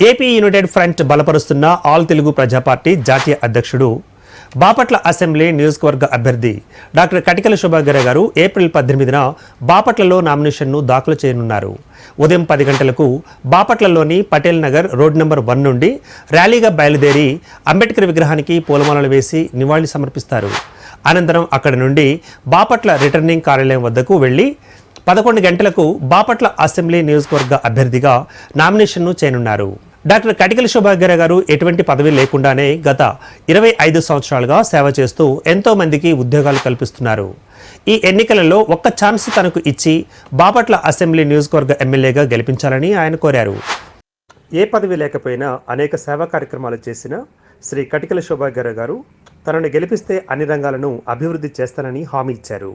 AP united front బలపరుస్తున్న all Telugu Praja Party జాతీయ అధ్యక్షుడు బాపట్ల అసెంబ్లీ నియోజకవర్గ అభ్యర్థి డాక్టర్ కటికల శోభాగర గారు ఏప్రిల్ పద్దెనిమిదిన బాపట్లలో నామినేషన్ను దాఖలు చేయనున్నారు. ఉదయం పది గంటలకు బాపట్లలోని Patel Nagar road number one నుండి ర్యాలీగా బయలుదేరి అంబేద్కర్ విగ్రహానికి పూలమాలలు వేసి నివాళి సమర్పిస్తారు. అనంతరం అక్కడి నుండి బాపట్ల రిటర్నింగ్ కార్యాలయం వద్దకు వెళ్ళి పదకొండు గంటలకు బాపట్ల అసెంబ్లీ నియోజకవర్గ అభ్యర్థిగా నామినేషన్ను చేయనున్నారు. డాక్టర్ కటికల శోభాగ్యర గారు ఎటువంటి పదవి లేకుండానే గత ఇరవై ఐదు సంవత్సరాలుగా సేవ చేస్తూ ఎంతోమందికి ఉద్యోగాలు కల్పిస్తున్నారు. ఈ ఎన్నికలలో ఒక్క ఛాన్స్ తనకు ఇచ్చి బాపట్ల అసెంబ్లీ నియోజకవర్గ ఎమ్మెల్యేగా గెలిపించాలని ఆయన కోరారు. ఏ పదవి లేకపోయినా అనేక సేవా కార్యక్రమాలు చేసిన శ్రీ కటికల శోభాగర్ గారు తనను గెలిపిస్తే అన్ని రంగాలను అభివృద్ధి చేస్తానని హామీ ఇచ్చారు.